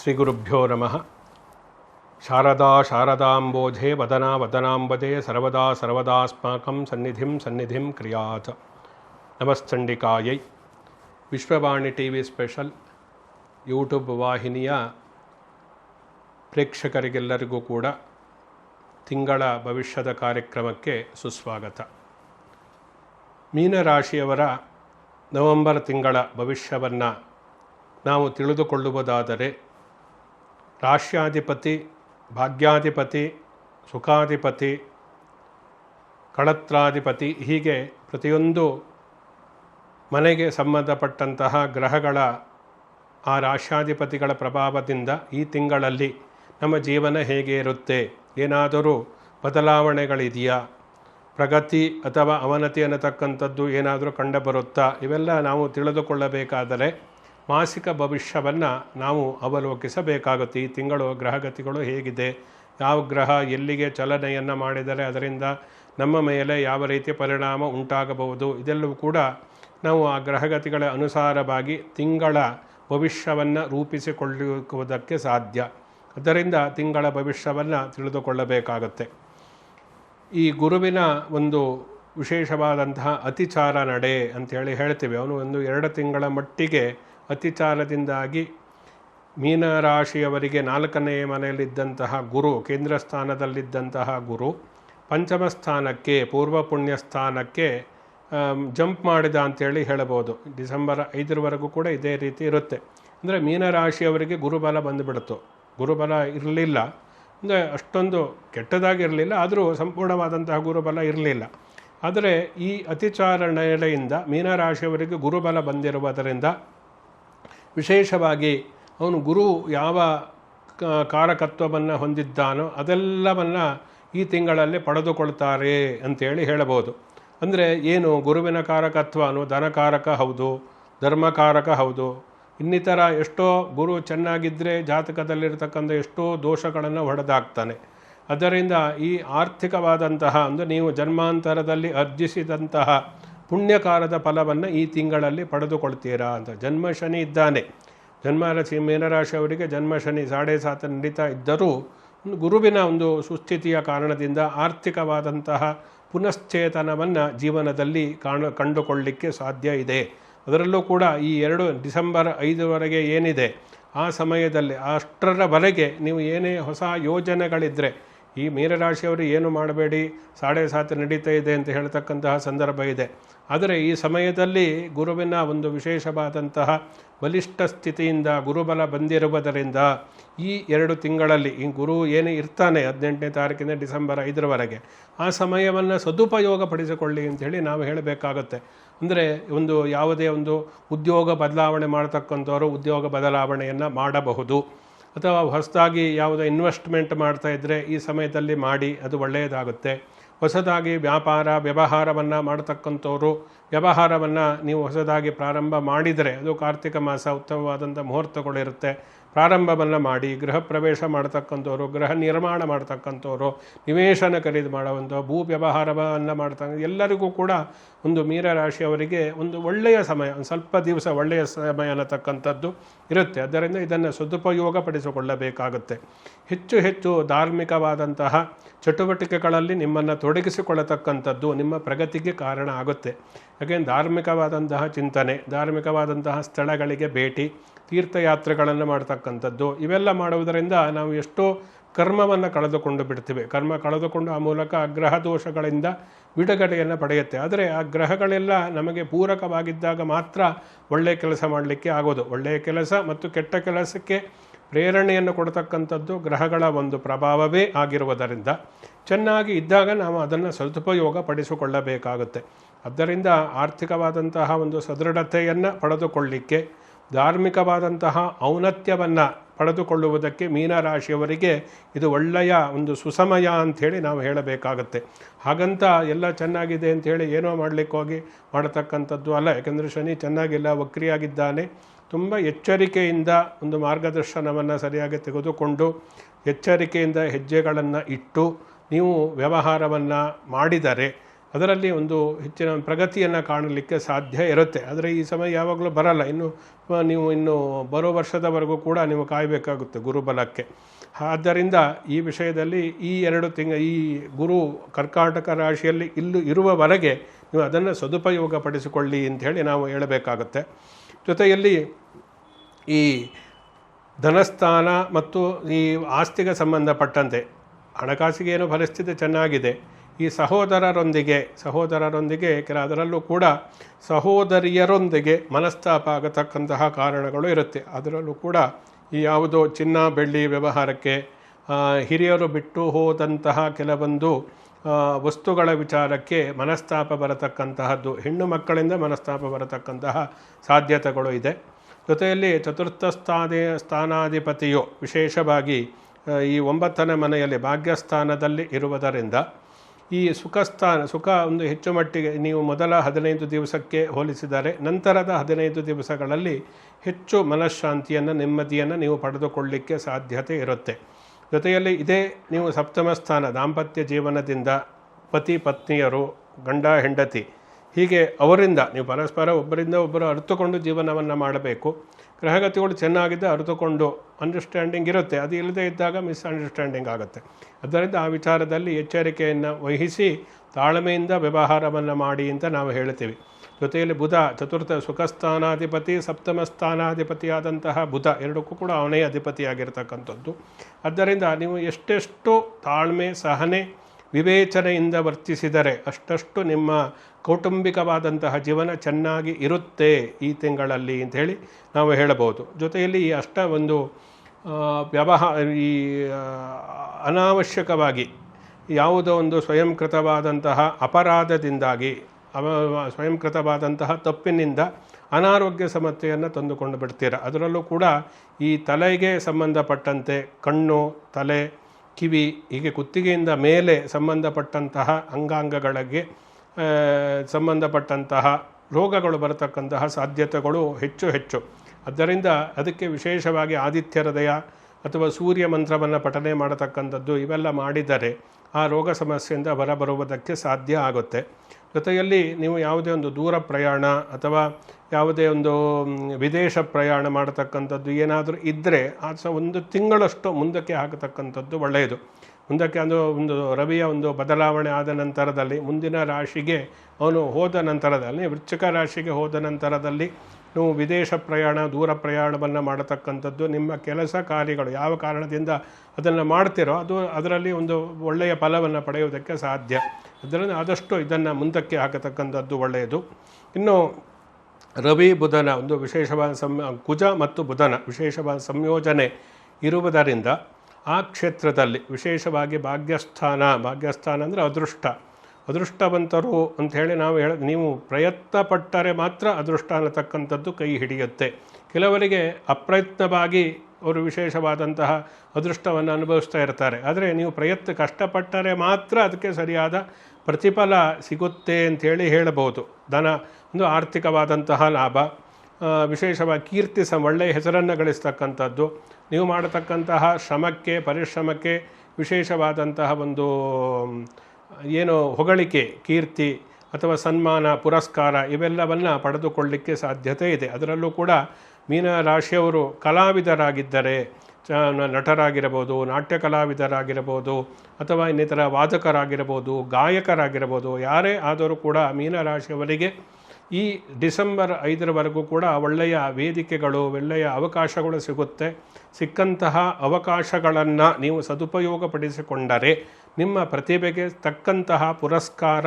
ಶ್ರೀ ಗುರುಭ್ಯೋ ನಮಃ ಶಾರದಾ ಶಾರದಾಂಬೋಧೆ ವದನಾ ವದನಾಂಬದೆ ಸರ್ವದಾ ಸರ್ವದಾಸ್ಮಾಕಂ ಸನ್ನಿಧಿಂ ಸನ್ನಿಧಿಂ ಕ್ರಿಯಾತ್ ನಮಸ್ಚಂಡಿಕಾಯೈ Vishwavani T V special YouTube ವಾಹಿನಿಯ ಪ್ರೇಕ್ಷಕರಿಗೆಲ್ಲರಿಗೂ ಕೂಡ ತಿಂಗಳ ಭವಿಷ್ಯದ ಕಾರ್ಯಕ್ರಮಕ್ಕೆ ಸುಸ್ವಾಗತ। ಮೀನರಾಶಿಯವರ ನವೆಂಬರ್ ತಿಂಗಳ ಭವಿಷ್ಯವನ್ನು ನಾವು ತಿಳಿದುಕೊಳ್ಳುವುದಾದರೆ ರಾಶ್ಯಾಧಿಪತಿ ಭಾಗ್ಯಾಧಿಪತಿ, ಸುಖಾಧಿಪತಿ, ಕಳತ್ರಾಧಿಪತಿ ಹೀಗೆ ಪ್ರತಿಯೊಂದು ಮನೆಗೆ ಸಂಬಂಧಪಟ್ಟಂತಹ ಗ್ರಹಗಳ ಆ ರಾಶ್ಯಾಧಿಪತಿಗಳ ಪ್ರಭಾವದಿಂದ ಈ ತಿಂಗಳಲ್ಲಿ ನಮ್ಮ ಜೀವನ ಹೇಗೆ ಇರುತ್ತೆ? ಏನಾದರೂ ಬದಲಾವಣೆಗಳಿದೆಯಾ? ಪ್ರಗತಿ ಅಥವಾ ಅವನತಿ ಅನ್ನತಕ್ಕಂಥದ್ದು ಏನಾದರೂ ಕಂಡುಬರುತ್ತಾ? ಇವೆಲ್ಲ ನಾವು ತಿಳಿದುಕೊಳ್ಳಬೇಕಾದರೆ ಮಾಸಿಕ ಭವಿಷ್ಯವನ್ನು ನಾವು ಅವಲೋಕಿಸಬೇಕಾಗುತ್ತೆ. ಈ ತಿಂಗಳು ಗ್ರಹಗತಿಗಳು ಹೇಗಿದೆ. ಯಾವ ಗ್ರಹ ಎಲ್ಲಿಗೆ ಚಲನೆಯನ್ನು ಮಾಡಿದರೆ ಅದರಿಂದ ನಮ್ಮ ಮೇಲೆ ಯಾವ ರೀತಿಯ ಪರಿಣಾಮ ಉಂಟಾಗಬಹುದು? ಇದೆಲ್ಲವೂ ಕೂಡ ನಾವು ಆ ಗ್ರಹಗತಿಗಳ ಅನುಸಾರವಾಗಿ ತಿಂಗಳ ಭವಿಷ್ಯವನ್ನು ರೂಪಿಸಿಕೊಳ್ಳುವುದಕ್ಕೆ ಸಾಧ್ಯ. ಅದರಿಂದ ತಿಂಗಳ ಭವಿಷ್ಯವನ್ನು ತಿಳಿದುಕೊಳ್ಳಬೇಕಾಗತ್ತೆ. ಈ ಗುರುವಿನ ಒಂದು ವಿಶೇಷವಾದಂತಹ ಅತಿಚಾರ ನಡೆ ಅಂತೇಳಿ ಹೇಳ್ತೀವಿ. ಅವನು ಒಂದು ಎರಡು ತಿಂಗಳ ಮಟ್ಟಿಗೆ ಅತಿಚಾರದಿಂದಾಗಿ ಮೀನರಾಶಿಯವರಿಗೆ ನಾಲ್ಕನೆಯ ಮನೆಯಲ್ಲಿದ್ದಂತಹ ಗುರು ಕೇಂದ್ರ ಸ್ಥಾನದಲ್ಲಿದ್ದಂತಹ ಗುರು, ಪಂಚಮ ಸ್ಥಾನಕ್ಕೆ, ಪೂರ್ವ ಪುಣ್ಯ ಸ್ಥಾನಕ್ಕೆ ಜಂಪ್ ಮಾಡಿದ ಅಂತೇಳಿ ಹೇಳಬಹುದು. ಡಿಸೆಂಬರ್ ಐದರವರೆಗೂ ಕೂಡ ಇದೇ ರೀತಿ ಇರುತ್ತೆ. ಅಂದರೆ ಮೀನರಾಶಿಯವರಿಗೆ ಗುರುಬಲ ಬಂದುಬಿಡ್ತು ಗುರುಬಲ ಇರಲಿಲ್ಲ. ಅಂದರೆ ಅಷ್ಟೊಂದು ಕೆಟ್ಟದಾಗಿರಲಿಲ್ಲ, ಆದರೂ ಸಂಪೂರ್ಣವಾದಂತಹ ಗುರುಬಲ ಇರಲಿಲ್ಲ. ಆದರೆ ಈ ಅತಿಚಾರಣೆಯಿಂದ ಮೀನರಾಶಿಯವರಿಗೆ ಗುರುಬಲ ಬಂದಿರುವುದರಿಂದ ವಿಶೇಷವಾಗಿ ಅವನು ಗುರು ಯಾವ ಕಾರಕತ್ವವನ್ನು ಹೊಂದಿದ್ದಾನೋ ಅದೆಲ್ಲವನ್ನು ಈ ತಿಂಗಳಲ್ಲಿ ಪಡೆದುಕೊಳ್ತಾರೆ ಅಂತೇಳಿ ಹೇಳಬಹುದು. ಅಂದರೆ ಏನು ಗುರುವಿನ ಕಾರಕತ್ವ ಧನಕಾರಕ ಹೌದು, ಧರ್ಮಕಾರಕ ಹೌದು ಇನ್ನಿತರ ಎಷ್ಟೋ ಗುರು ಚೆನ್ನಾಗಿದ್ದರೆ ಜಾತಕದಲ್ಲಿರತಕ್ಕಂಥ ಎಷ್ಟೋ ದೋಷಗಳನ್ನು ಹೊಡೆದಾಕ್ತಾನೆ. ಅದರಿಂದ ಈ ಆರ್ಥಿಕವಾದಂತಹ, ಅಂದರೆ ನೀವು ಜನ್ಮಾಂತರದಲ್ಲಿ ಅರ್ಜಿಸಿದಂತಹ ಪುಣ್ಯಕಾರದ ಫಲವನ್ನು ಈ ತಿಂಗಳಲ್ಲಿ ಪಡೆದುಕೊಳ್ತೀರಾ ಅಂತ. ಜನ್ಮ ಶನಿ ಇದ್ದಾನೆ. ಜನ್ಮರಾಶಿ ಮೀನರಾಶಿ ಅವರಿಗೆ ಜನ್ಮ ಶನಿ ಸಾಡೆ ಸಾತ ನಡೀತಾ ಇದ್ದರೂ ಗುರುವಿನ ಒಂದು ಸುಸ್ಥಿತಿಯ ಕಾರಣದಿಂದ ಆರ್ಥಿಕವಾದಂತಹ ಪುನಶ್ಚೇತನವನ್ನು ಜೀವನದಲ್ಲಿ ಕಾಣ ಕಂಡುಕೊಳ್ಳಲಿಕ್ಕೆ ಸಾಧ್ಯ ಇದೆ. ಅದರಲ್ಲೂ ಕೂಡ ಈ ಎರಡು ಡಿಸೆಂಬರ್ ಐದರವರೆಗೆ ಏನಿದೆ, ಆ ಸಮಯದಲ್ಲಿ ಅಷ್ಟರವರೆಗೆ ನೀವು ಏನೇ ಹೊಸ ಯೋಜನೆಗಳಿದ್ದರೆ ಈ ಮೀನರಾಶಿಯವರು ಏನು ಮಾಡಬೇಡಿ, ಸಾಡೆ ಸಾತ್ ನಡೀತಾ ಇದೆ ಅಂತ ಹೇಳ್ತಕ್ಕಂತಹ ಸಂದರ್ಭ ಇದೆ. ಆದರೆ ಈ ಸಮಯದಲ್ಲಿ ಗುರುವಿನ ಒಂದು ವಿಶೇಷವಾದಂತಹ ಬಲಿಷ್ಠ ಸ್ಥಿತಿಯಿಂದ ಗುರುಬಲ ಬಂದಿರುವುದರಿಂದ ಈ ಎರಡು ತಿಂಗಳಲ್ಲಿ, ಈ ಗುರು ಏನು ಇರ್ತಾನೆ ಹದಿನೆಂಟನೇ ತಾರೀಕಿನ ಡಿಸೆಂಬರ್ ಐದರವರೆಗೆ, ಆ ಸಮಯವನ್ನು ಸದುಪಯೋಗ ಪಡಿಸಿಕೊಳ್ಳಿ ಅಂಥೇಳಿ ನಾವು ಹೇಳಬೇಕಾಗತ್ತೆ. ಅಂದರೆ ಒಂದು ಯಾವುದೇ ಒಂದು ಉದ್ಯೋಗ ಬದಲಾವಣೆ ಮಾಡ್ತಕ್ಕಂಥವರು ಉದ್ಯೋಗ ಬದಲಾವಣೆಯನ್ನು ಮಾಡಬಹುದು. ಅಥವಾ ಹೊಸದಾಗಿ ಯಾವುದೋ ಇನ್ವೆಸ್ಟ್ಮೆಂಟ್ ಮಾಡ್ತಾ ಇದ್ದರೆ ಈ ಸಮಯದಲ್ಲಿ ಮಾಡಿ, ಅದು ಒಳ್ಳೆಯದಾಗುತ್ತೆ. ಹೊಸದಾಗಿ ವ್ಯಾಪಾರ, ವ್ಯವಹಾರವನ್ನು ಮಾಡ್ತಕ್ಕಂಥವರು, ವ್ಯವಹಾರವನ್ನು ನೀವು ಹೊಸದಾಗಿ ಪ್ರಾರಂಭ ಮಾಡಿದರೆ, ಅದು ಕಾರ್ತಿಕ ಮಾಸ ಉತ್ತಮವಾದಂಥ ಮುಹೂರ್ತಗಳಿರುತ್ತೆ ಪ್ರಾರಂಭವನ್ನು ಮಾಡಿ ಗೃಹ ಪ್ರವೇಶ ಮಾಡ್ತಕ್ಕಂಥವ್ರು, ಗೃಹ ನಿರ್ಮಾಣ ಮಾಡ್ತಕ್ಕಂಥವ್ರು, ನಿವೇಶನ ಖರೀದಿ ಮಾಡುವಂಥ ಭೂ ವ್ಯವಹಾರವನ್ನು ಮಾಡ್ತಕ್ಕ ಎಲ್ಲರಿಗೂ ಕೂಡ ಒಂದು ಮೀನರಾಶಿಯವರಿಗೆ ಒಂದು ಒಳ್ಳೆಯ ಸಮಯ, ಒಂದು ಸ್ವಲ್ಪ ದಿವಸ ಒಳ್ಳೆಯ ಸಮಯ ಅನ್ನತಕ್ಕಂಥದ್ದು ಇರುತ್ತೆ. ಅದರಿಂದ ಇದನ್ನು ಸದುಪಯೋಗ ಪಡಿಸಿಕೊಳ್ಳಬೇಕಾಗುತ್ತೆ ಹೆಚ್ಚು ಹೆಚ್ಚು ಧಾರ್ಮಿಕವಾದಂತಹ ಚಟುವಟಿಕೆಗಳಲ್ಲಿ ನಿಮ್ಮನ್ನು ತೊಡಗಿಸಿಕೊಳ್ಳತಕ್ಕಂಥದ್ದು ನಿಮ್ಮ ಪ್ರಗತಿಗೆ ಕಾರಣ ಆಗುತ್ತೆ. ಯಾಕೆಂದರೆ ಧಾರ್ಮಿಕವಾದಂತಹ ಚಿಂತನೆ, ಧಾರ್ಮಿಕವಾದಂತಹ ಸ್ಥಳಗಳಿಗೆ ಭೇಟಿ ತೀರ್ಥಯಾತ್ರೆಗಳನ್ನು ಮಾಡ್ತಕ್ಕಂಥದ್ದು. ಇವೆಲ್ಲ ಮಾಡುವುದರಿಂದ ನಾವು ಎಷ್ಟೋ ಕರ್ಮವನ್ನು ಕಳೆದುಕೊಂಡು ಬಿಡ್ತೀವಿ. ಕರ್ಮ ಕಳೆದುಕೊಂಡು ಆ ಮೂಲಕ ಗ್ರಹ ದೋಷಗಳಿಂದ ಬಿಡುಗಡೆಯನ್ನು ಪಡೆಯುತ್ತೆ. ಆದರೆ ಆ ಗ್ರಹಗಳೆಲ್ಲ ನಮಗೆ ಪೂರಕವಾಗಿದ್ದಾಗ ಮಾತ್ರ ಒಳ್ಳೆಯ ಕೆಲಸ ಮಾಡಲಿಕ್ಕೆ ಆಗೋದು. ಒಳ್ಳೆಯ ಕೆಲಸ ಮತ್ತು ಕೆಟ್ಟ ಕೆಲಸಕ್ಕೆ ಪ್ರೇರಣೆಯನ್ನು ಕೊಡತಕ್ಕಂಥದ್ದು ಗ್ರಹಗಳ ಒಂದು ಪ್ರಭಾವವೇ ಆಗಿರುವುದರಿಂದ. ಚೆನ್ನಾಗಿ ಇದ್ದಾಗ ನಾವು ಅದನ್ನು ಸದುಪಯೋಗ ಪಡಿಸಿಕೊಳ್ಳಬೇಕಾಗುತ್ತೆ. ಆದ್ದರಿಂದ ಆರ್ಥಿಕವಾದಂತಹ ಒಂದು ಸದೃಢತೆಯನ್ನು ಪಡೆದುಕೊಳ್ಳಿಕ್ಕೆ ಧಾರ್ಮಿಕವಾದಂತಹ ಔನತ್ಯವನ್ನು ಪಡೆದುಕೊಳ್ಳುವುದಕ್ಕೆ ಮೀನರಾಶಿಯವರಿಗೆ ಇದು ಒಳ್ಳೆಯ ಒಂದು ಸುಸಮಯ ಅಂಥೇಳಿ ನಾವು ಹೇಳಬೇಕಾಗತ್ತೆ. ಹಾಗಂತ ಎಲ್ಲ ಚೆನ್ನಾಗಿದೆ ಅಂಥೇಳಿ ಏನೋ ಮಾಡಲಿಕ್ಕೋಗಿ ಮಾಡತಕ್ಕಂಥದ್ದು ಅಲ್ಲ. ಯಾಕೆಂದರೆ ಶನಿ ಚೆನ್ನಾಗಿಲ್ಲ, ವಕ್ರಿಯಾಗಿದ್ದಾನೆ. ತುಂಬ ಎಚ್ಚರಿಕೆಯಿಂದ ಒಂದು ಮಾರ್ಗದರ್ಶನವನ್ನು ಸರಿಯಾಗಿ ತೆಗೆದುಕೊಂಡು ಎಚ್ಚರಿಕೆಯಿಂದ ಹೆಜ್ಜೆಗಳನ್ನು ಇಟ್ಟು ನೀವು ವ್ಯವಹಾರವನ್ನು ಮಾಡಿದರೆ ಅದರಲ್ಲಿ ಒಂದು ಹೆಚ್ಚಿನ ಪ್ರಗತಿಯನ್ನು ಕಾಣಲಿಕ್ಕೆ ಸಾಧ್ಯ ಇರುತ್ತೆ. ಆದರೆ ಈ ಸಮಯ ಯಾವಾಗಲೂ ಬರಲ್ಲ. ಇನ್ನು ನೀವು ಇನ್ನು ಬರೋ ವರ್ಷದವರೆಗೂ ಕೂಡ ನೀವು ಕಾಯಬೇಕಾಗುತ್ತೆ ಗುರುಬಲಕ್ಕೆ. ಆದ್ದರಿಂದ ಈ ವಿಷಯದಲ್ಲಿ ಈ ಎರಡು ತಿಂಗ, ಈ ಗುರು ಕರ್ಕಾಟಕ ರಾಶಿಯಲ್ಲಿ ಇಲ್ಲೂ ಇರುವವರೆಗೆ ನೀವು ಅದನ್ನು ಸದುಪಯೋಗ ಪಡಿಸಿಕೊಳ್ಳಿ ಅಂಥೇಳಿ ನಾವು ಹೇಳಬೇಕಾಗುತ್ತೆ. ಜೊತೆಯಲ್ಲಿ ಈ ಧನಸ್ಥಾನ ಮತ್ತು ಈ ಆಸ್ತಿಗೆ ಸಂಬಂಧಪಟ್ಟಂತೆ ಹಣಕಾಸಿಗೆ ಏನು ಪರಿಸ್ಥಿತಿ ಚೆನ್ನಾಗಿದೆ. ಈ ಸಹೋದರರೊಂದಿಗೆ ಸಹೋದರರೊಂದಿಗೆ ಕೆಲ ಅದರಲ್ಲೂ ಕೂಡ ಸಹೋದರಿಯರೊಂದಿಗೆ ಮನಸ್ತಾಪ ಆಗತಕ್ಕಂತಹ ಕಾರಣಗಳು ಇರುತ್ತೆ. ಅದರಲ್ಲೂ ಕೂಡ ಈ ಯಾವುದೋ ಚಿನ್ನ, ಬೆಳ್ಳಿ ವ್ಯವಹಾರಕ್ಕೆ ಹಿರಿಯರು ಬಿಟ್ಟು ಹೋದಂತಹ ಕೆಲವೊಂದು ವಸ್ತುಗಳ ವಿಚಾರಕ್ಕೆ ಮನಸ್ತಾಪ ಬರತಕ್ಕಂತಹದ್ದು, ಹೆಣ್ಣು ಮಕ್ಕಳಿಂದ ಮನಸ್ತಾಪ ಬರತಕ್ಕಂತಹ ಸಾಧ್ಯತೆಗಳು ಇದೆ. ಜೊತೆಯಲ್ಲಿ ಚತುರ್ಥ ಸ್ಥಾನ, ಸ್ಥಾನಾಧಿಪತಿಯು ವಿಶೇಷವಾಗಿ ಈ ಒಂಬತ್ತನೇ ಮನೆಯಲ್ಲಿ ಭಾಗ್ಯಸ್ಥಾನದಲ್ಲಿ ಇರುವುದರಿಂದ ಈ ಸುಖಸ್ಥಾನ, ಸುಖ ಒಂದು ಹೆಚ್ಚು ಮಟ್ಟಿಗೆ ನೀವು ಮೊದಲ ಹದಿನೈದು ದಿವಸಕ್ಕೆ ಹೋಲಿಸಿದರೆ ನಂತರದ ಹದಿನೈದು ದಿವಸಗಳಲ್ಲಿ ಹೆಚ್ಚು ಮನಃಶಾಂತಿಯನ್ನು, ನೆಮ್ಮದಿಯನ್ನು ನೀವು ಪಡೆದುಕೊಳ್ಳಿಕ್ಕೆ ಸಾಧ್ಯತೆ ಇರುತ್ತೆ. ಜೊತೆಯಲ್ಲಿ ಇದೇ ನೀವು ಸಪ್ತಮ ಸ್ಥಾನ, ದಾಂಪತ್ಯ ಜೀವನದಿಂದ ಪತಿ ಪತ್ನಿಯರು, ಗಂಡ, ಹೆಂಡತಿ ಹೀಗೆ ಅವರಿಂದ, ನೀವು ಪರಸ್ಪರ ಒಬ್ಬರಿಂದ ಒಬ್ಬರು ಅರಿತುಕೊಂಡು ಜೀವನವನ್ನು ಮಾಡಬೇಕು. ಗ್ರಹಗತಿಗಳು ಚೆನ್ನಾಗಿದ್ದ ಅರಿತುಕೊಂಡು ಅಂಡರ್ಸ್ಟ್ಯಾಂಡಿಂಗ್ ಇರುತ್ತೆ. ಅದು ಇಲ್ಲದೇ ಇದ್ದಾಗ ಮಿಸ್ಅಂಡರ್ಸ್ಟ್ಯಾಂಡಿಂಗ್ ಆಗುತ್ತೆ. ಅದರಿಂದ ಆ ವಿಚಾರದಲ್ಲಿ ಎಚ್ಚರಿಕೆಯನ್ನು ವಹಿಸಿ, ತಾಳ್ಮೆಯಿಂದ ವ್ಯವಹಾರವನ್ನು ಮಾಡಿ ಅಂತ ನಾವು ಹೇಳ್ತೀವಿ. ಜೊತೆಯಲ್ಲಿ ಬುಧ, ಚತುರ್ಥ ಸುಖಸ್ಥಾನಾಧಿಪತಿ, ಸಪ್ತಮ ಸ್ಥಾನಾಧಿಪತಿಯಾದಂತಹ ಬುಧ, ಎರಡಕ್ಕೂ ಕೂಡ ಅವನೇ ಅಧಿಪತಿಯಾಗಿರ್ತಕ್ಕಂಥದ್ದು. ಆದ್ದರಿಂದ ನೀವು ಎಷ್ಟೆಷ್ಟು ತಾಳ್ಮೆ, ಸಹನೆ ವಿವೇಚನೆಯಿಂದ ವರ್ತಿಸಿದರೆ ಅಷ್ಟಷ್ಟು ನಿಮ್ಮ ಕೌಟುಂಬಿಕವಾದಂತಹ ಜೀವನ ಚೆನ್ನಾಗಿ ಇರುತ್ತೆ ಈ ತಿಂಗಳಲ್ಲಿ ಅಂತ ಹೇಳಿ ನಾವು ಹೇಳಬಹುದು. ಜೊತೆಯಲ್ಲಿ ಈ ಅಷ್ಟ ಒಂದು ವ್ಯವಹಾರ ಈ ಅನಾವಶ್ಯಕವಾಗಿ ಯಾವುದೋ ಒಂದು ಸ್ವಯಂಕೃತವಾದಂತಹ ಅಪರಾಧದಿಂದಾಗಿ ಅವ, ಸ್ವಯಂಕೃತವಾದಂತಹ ತಪ್ಪಿನಿಂದ ಅನಾರೋಗ್ಯ ಸಮಸ್ಯೆಯನ್ನು ತಂದುಕೊಂಡು ಬಿಡ್ತೀರ? ಅದರಲ್ಲೂ ಕೂಡ ಈ ತಲೆಗೆ ಸಂಬಂಧಪಟ್ಟಂತೆ ಕಣ್ಣು, ತಲೆ ಕಿವಿ, ಹೀಗೆ ಕುತ್ತಿಗೆಯಿಂದ ಮೇಲೆ ಸಂಬಂಧಪಟ್ಟಂತಹ ಅಂಗಾಂಗಗಳಿಗೆ ಸಂಬಂಧಪಟ್ಟಂತಹ ರೋಗಗಳು ಬರತಕ್ಕಂತಹ ಸಾಧ್ಯತೆಗಳು ಹೆಚ್ಚು ಹೆಚ್ಚು. ಆದ್ದರಿಂದ ಅದಕ್ಕೆ ವಿಶೇಷವಾಗಿ ಆದಿತ್ಯ ಹೃದಯ ಅಥವಾ ಸೂರ್ಯ ಮಂತ್ರವನ್ನು ಪಠನೆ ಮಾಡತಕ್ಕಂಥದ್ದು ಇವೆಲ್ಲ ಮಾಡಿದರೆ ಆ ರೋಗ ಸಮಸ್ಯೆಯಿಂದ ಹೊರಬರುವುದಕ್ಕೆ ಸಾಧ್ಯ ಆಗುತ್ತೆ. ಜೊತೆಯಲ್ಲಿ ನೀವು ಯಾವುದೇ ಒಂದು ದೂರ ಪ್ರಯಾಣ ಅಥವಾ ಯಾವುದೇ ಒಂದು ವಿದೇಶ ಪ್ರಯಾಣ ಮಾಡತಕ್ಕಂಥದ್ದು ಏನಾದರೂ ಇದ್ದರೆ ಆ ಸಹ ಒಂದು ತಿಂಗಳಷ್ಟು ಮುಂದಕ್ಕೆ ಹಾಕತಕ್ಕಂಥದ್ದು ಒಳ್ಳೆಯದು. ಮುಂದಕ್ಕೆ ಅದು ಒಂದು ರವಿಯ ಒಂದು ಬದಲಾವಣೆ ಆದ ನಂತರದಲ್ಲಿ, ಮುಂದಿನ ರಾಶಿಗೆ ಅವನು ಹೋದ ನಂತರದಲ್ಲಿ, ವೃಶ್ಚಿಕ ರಾಶಿಗೆ ಹೋದ ನಂತರದಲ್ಲಿ ನೀವು ವಿದೇಶ ಪ್ರಯಾಣ, ದೂರ ಪ್ರಯಾಣವನ್ನು ಮಾಡತಕ್ಕಂಥದ್ದು, ನಿಮ್ಮ ಕೆಲಸ ಕಾರ್ಯಗಳು ಯಾವ ಕಾರಣದಿಂದ ಅದನ್ನು ಮಾಡ್ತೀರೋ ಅದು ಅದರಲ್ಲಿ ಒಂದು ಒಳ್ಳೆಯ ಫಲವನ್ನು ಪಡೆಯುವುದಕ್ಕೆ ಸಾಧ್ಯ. ಅದರಿಂದ ಆದಷ್ಟು ಇದನ್ನು ಮುಂದಕ್ಕೆ ಹಾಕತಕ್ಕಂಥದ್ದು ಒಳ್ಳೆಯದು. ಇನ್ನು ರವಿ ಬುಧನ, ಒಂದು ವಿಶೇಷವಾದ ಸಂ ಕುಜ ಮತ್ತು ಬುಧನ, ವಿಶೇಷವಾದ ಸಂಯೋಜನೆ ಇರುವುದರಿಂದ ಆ ಕ್ಷೇತ್ರದಲ್ಲಿ ವಿಶೇಷವಾಗಿ ಭಾಗ್ಯಸ್ಥಾನ ಭಾಗ್ಯಸ್ಥಾನ ಅಂದರೆ ಅದೃಷ್ಟ. ಅದೃಷ್ಟವಂತರು ಅಂಥೇಳಿ ನಾವು ಹೇಳ, ನೀವು ಪ್ರಯತ್ನ ಪಟ್ಟರೆ ಮಾತ್ರ ಅದೃಷ್ಟ ಅನ್ನತಕ್ಕಂಥದ್ದು ಕೈ ಹಿಡಿಯುತ್ತೆ. ಕೆಲವರಿಗೆ ಅಪ್ರಯತ್ನವಾಗಿ ಅವರು ವಿಶೇಷವಾದಂತಹ ಅದೃಷ್ಟವನ್ನು ಅನುಭವಿಸ್ತಾ ಇರ್ತಾರೆ. ಆದರೆ ನೀವು ಪ್ರಯತ್ನ ಕಷ್ಟಪಟ್ಟರೆ ಮಾತ್ರ ಅದಕ್ಕೆ ಸರಿಯಾದ ಪ್ರತಿಫಲ ಸಿಗುತ್ತೆ ಅಂಥೇಳಿ ಹೇಳಬಹುದು. ದನ ಒಂದು ಆರ್ಥಿಕವಾದಂತಹ ಲಾಭ ವಿಶೇಷವಾಗಿ ಕೀರ್ತಿ ಸಹ ಒಳ್ಳೆಯ ಹೆಸರನ್ನು ಗಳಿಸ್ತಕ್ಕಂಥದ್ದು. ನೀವು ಮಾಡತಕ್ಕಂತಹ ಶ್ರಮಕ್ಕೆ, ಪರಿಶ್ರಮಕ್ಕೆ ವಿಶೇಷವಾದಂತಹ ಒಂದು, ಏನು ಹೊಗಳಿಕೆ, ಕೀರ್ತಿ ಅಥವಾ ಸನ್ಮಾನ, ಪುರಸ್ಕಾರ ಇವೆಲ್ಲವನ್ನು ಪಡೆದುಕೊಳ್ಳಿಕ್ಕೆ ಸಾಧ್ಯತೆ ಇದೆ. ಅದರಲ್ಲೂ ಕೂಡ ಮೀನ ರಾಶಿಯವರು ಕಲಾವಿದರಾಗಿದ್ದರೆ ನಟರಾಗಿರಬಹುದು ನಾಟ್ಯ ಕಲಾವಿದರಾಗಿರಬಹುದು ಅಥವಾ ಇನ್ನಿತರ ವಾದಕರಾಗಿರಬಹುದು, ಗಾಯಕರಾಗಿರಬಹುದು, ಯಾರೇ ಆದರೂ ಕೂಡ ಮೀನರಾಶಿಯವರಿಗೆ ಈ ಡಿಸೆಂಬರ್ ಐದರವರೆಗೂ ಕೂಡ ಒಳ್ಳೆಯ ವೇದಿಕೆಗಳು, ಒಳ್ಳೆಯ ಅವಕಾಶಗಳು ಸಿಗುತ್ತೆ. ಸಿಕ್ಕಂತಹ ಅವಕಾಶಗಳನ್ನು ನೀವು ಸದುಪಯೋಗಪಡಿಸಿಕೊಂಡರೆ ನಿಮ್ಮ ಪ್ರತಿಭೆಗೆ ತಕ್ಕಂತಹ ಪುರಸ್ಕಾರ,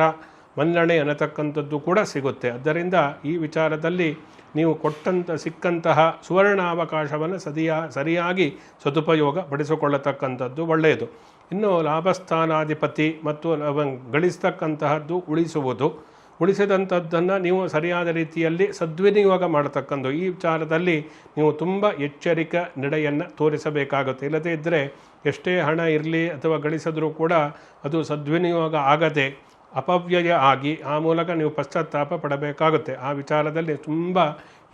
ಮನ್ನಣೆ ಅನ್ನತಕ್ಕಂಥದ್ದು ಕೂಡ ಸಿಗುತ್ತೆ. ಆದ್ದರಿಂದ ಈ ವಿಚಾರದಲ್ಲಿ ನೀವು ಕೊಟ್ಟಂಥ ಸಿಕ್ಕಂತಹ ಸುವರ್ಣಾವಕಾಶವನ್ನು ಸದಿಯಾ, ಸರಿಯಾಗಿ ಸದುಪಯೋಗ ಪಡಿಸಿಕೊಳ್ಳತಕ್ಕಂಥದ್ದು ಒಳ್ಳೆಯದು. ಇನ್ನು ಲಾಭಸ್ಥಾನಾಧಿಪತಿ ಮತ್ತು ಗಳಿಸ್ತಕ್ಕಂತಹದ್ದು ಉಳಿಸುವುದು. ಉಳಿಸಿದಂಥದ್ದನ್ನು ನೀವು ಸರಿಯಾದ ರೀತಿಯಲ್ಲಿ ಸದ್ವಿನಿಯೋಗ ಮಾಡತಕ್ಕಂಥ ಈ ವಿಚಾರದಲ್ಲಿ ನೀವು ತುಂಬ ಎಚ್ಚರಿಕೆ ನಡೆಯನ್ನು ತೋರಿಸಬೇಕಾಗುತ್ತೆ. ಇಲ್ಲದೇ ಇದ್ದರೆ ಎಷ್ಟೇ ಹಣ ಇರಲಿ ಅಥವಾ ಗಳಿಸಿದ್ರೂ ಕೂಡ ಅದು ಸದ್ವಿನಿಯೋಗ ಆಗದೆ ಅಪವ್ಯಯ ಆಗಿ ಆ ಮೂಲಕ ನೀವು ಪಶ್ಚಾತ್ತಾಪ ಪಡಬೇಕಾಗುತ್ತೆ. ಆ ವಿಚಾರದಲ್ಲಿ ತುಂಬ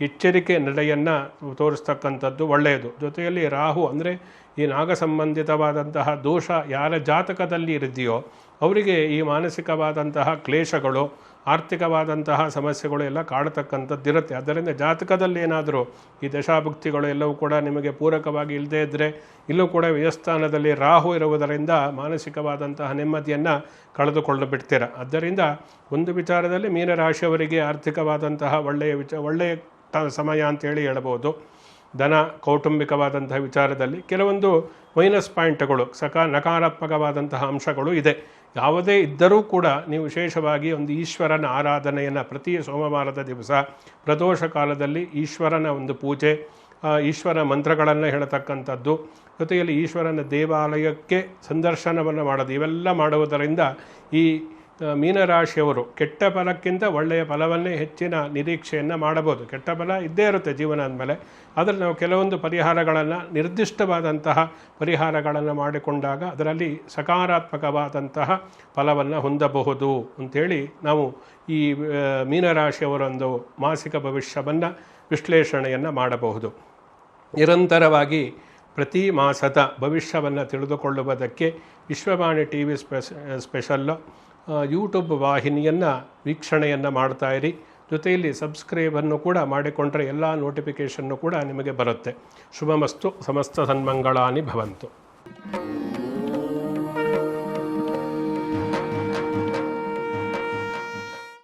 ಎಚ್ಚರಿಕೆ ನಡೆಯನ್ನು ತೋರಿಸ್ತಕ್ಕಂಥದ್ದು ಒಳ್ಳೆಯದು. ಜೊತೆಯಲ್ಲಿ ರಾಹು ಅಂದರೆ ಈ ನಾಗ ಸಂಬಂಧಿತವಾದಂತಹ ದೋಷ ಯಾರ ಜಾತಕದಲ್ಲಿ ಇರಿದೆಯೋ ಅವರಿಗೆ ಈ ಮಾನಸಿಕವಾದಂತಹ ಕ್ಲೇಶಗಳು ಆರ್ಥಿಕವಾದಂತಹ ಸಮಸ್ಯೆಗಳು ಎಲ್ಲ ಕಾಡತಕ್ಕಂಥದ್ದಿರುತ್ತೆ ಅದರಿಂದ ಜಾತಕದಲ್ಲಿ ಏನಾದರೂ ಈ ದಶಾಭುಕ್ತಿಗಳು ಎಲ್ಲವೂ ಕೂಡ ನಿಮಗೆ ಪೂರಕವಾಗಿ ಇಲ್ಲದೇ ಇದ್ದರೆ ಇಲ್ಲೂ ಕೂಡ ವ್ಯಯಸ್ಥಾನದಲ್ಲಿ ರಾಹು ಇರುವುದರಿಂದ ಮಾನಸಿಕವಾದಂತಹ ನೆಮ್ಮದಿಯನ್ನು ಕಳೆದುಕೊಂಡು ಬಿಡ್ತೀರ? ಆದ್ದರಿಂದ ಒಂದು ವಿಚಾರದಲ್ಲಿ ಮೀನರಾಶಿಯವರಿಗೆ ಆರ್ಥಿಕವಾದಂತಹ ಒಳ್ಳೆಯ ವಿಚ, ಒಳ್ಳೆಯ ತ, ಸಮಯ ಅಂತೇಳಿ ಹೇಳ್ಬೋದು. ಧನ ಕೌಟುಂಬಿಕವಾದಂತಹ ವಿಚಾರದಲ್ಲಿ ಕೆಲವೊಂದು ಮೈನಸ್ ಪಾಯಿಂಟ್ಗಳು ಸಕ ನಕಾರಾತ್ಮಕವಾದಂತಹ ಅಂಶಗಳು ಇದೆ. ಯಾವುದೇ ಇದ್ದರೂ ಕೂಡ ನೀವು ವಿಶೇಷವಾಗಿ ಒಂದು ಈಶ್ವರನ ಆರಾಧನೆಯನ್ನು ಪ್ರತಿ ಸೋಮವಾರದ ದಿವಸ, ಪ್ರದೋಷ ಕಾಲದಲ್ಲಿ ಈಶ್ವರನ ಒಂದು ಪೂಜೆ ಈಶ್ವರ ಮಂತ್ರಗಳನ್ನು ಹೇಳತಕ್ಕಂಥದ್ದು, ಜೊತೆಯಲ್ಲಿ ಈಶ್ವರನ ದೇವಾಲಯಕ್ಕೆ ಸಂದರ್ಶನವನ್ನು ಮಾಡೋದು, ಇವೆಲ್ಲ ಮಾಡುವುದರಿಂದ ಈ ಮೀನರಾಶಿಯವರು ಕೆಟ್ಟ ಫಲಕ್ಕಿಂತ ಒಳ್ಳೆಯ ಫಲವನ್ನೇ ಹೆಚ್ಚಿನ ನಿರೀಕ್ಷೆಯನ್ನು ಮಾಡಬಹುದು. ಕೆಟ್ಟ ಫಲ ಇದ್ದೇ ಇರುತ್ತೆ ಜೀವನ ಅಂದಮೇಲೆ ಅದರಲ್ಲಿ ನಾವು ಕೆಲವೊಂದು ಪರಿಹಾರಗಳನ್ನು, ನಿರ್ದಿಷ್ಟವಾದಂತಹ ಪರಿಹಾರಗಳನ್ನು ಮಾಡಿಕೊಂಡಾಗ ಅದರಲ್ಲಿ ಸಕಾರಾತ್ಮಕವಾದಂತಹ ಫಲವನ್ನು ಹೊಂದಬಹುದು ಅಂಥೇಳಿ ನಾವು ಈ ಮೀನರಾಶಿಯವರೊಂದು ಮೀನರಾಶಿಯವರ ಮಾಸಿಕ ಭವಿಷ್ಯವನ್ನು ವಿಶ್ಲೇಷಣೆಯನ್ನು ಮಾಡಬಹುದು. ನಿರಂತರವಾಗಿ ಪ್ರತಿ ಮಾಸದ ಭವಿಷ್ಯವನ್ನು ತಿಳಿದುಕೊಳ್ಳುವುದಕ್ಕೆ Vishwavani T V special YouTube ವಾಹಿನಿಯನ್ನು ವೀಕ್ಷಣೆಯನ್ನು ಮಾಡ್ತಾ ಇರಿ. ಜೊತೆಯಲ್ಲಿ ಸಬ್ಸ್ಕ್ರೈಬನ್ನು ಕೂಡ ಮಾಡಿಕೊಂಡ್ರೆ ಎಲ್ಲ ನೋಟಿಫಿಕೇಷನ್ನು ಕೂಡ ನಿಮಗೆ ಬರುತ್ತೆ. ಶುಭಮಸ್ತು. ಸಮಸ್ತ ಸನ್ಮಂಗಳಾನಿ ಭವಂತು.